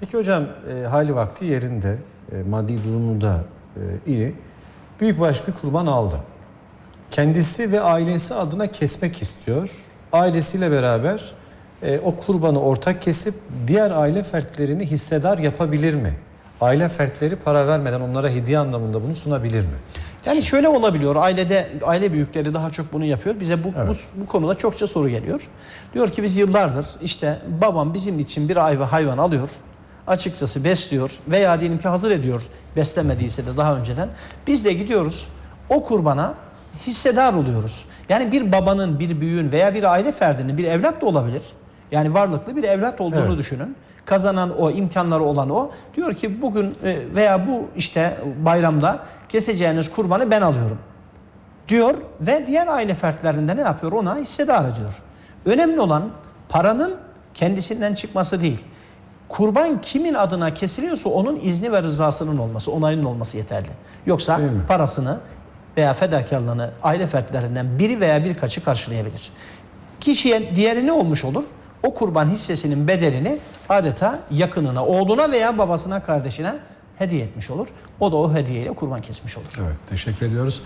Peki hocam e, hali vakti yerinde, e, maddi durumu da e, iyi. Büyükbaş bir kurban aldı. Kendisi ve ailesi adına kesmek istiyor. Ailesiyle beraber e, o kurbanı ortak kesip diğer aile fertlerini hissedar yapabilir mi? Aile fertleri para vermeden onlara hediye anlamında bunu sunabilir mi? Yani şöyle olabiliyor. Ailede aile büyükleri daha çok bunu yapıyor. Bize bu, Evet. bu, bu konuda çokça soru geliyor. Diyor ki biz yıllardır işte babam bizim için bir hayvan, hayvan alıyor. Açıkçası besliyor veya diyelim ki hazır ediyor beslemediyse de daha önceden. Biz de gidiyoruz o kurbana hissedar oluyoruz. Yani bir babanın, bir büyüğün veya bir aile ferdinin bir evlat da olabilir. Yani varlıklı bir evlat olduğunu Evet. düşünün. Kazanan o, imkanları olan o. Diyor ki bugün e, veya bu işte bayramda keseceğiniz kurbanı ben alıyorum. Diyor ve diğer aile fertlerinde ne yapıyor? Ona hissedar ediyor. Önemli olan paranın kendisinden çıkması değil. Kurban kimin adına kesiliyorsa onun izni ve rızasının olması, onayının olması yeterli. Yoksa parasını veya fedakarlığını aile fertlerinden biri veya birkaçı karşılayabilir. Kişiye diğeri ne olmuş olur? O kurban hissesinin bedelini adeta yakınına, oğluna veya babasına, kardeşine hediye etmiş olur. O da o hediyeyle kurban kesmiş olur. Evet, teşekkür ediyoruz.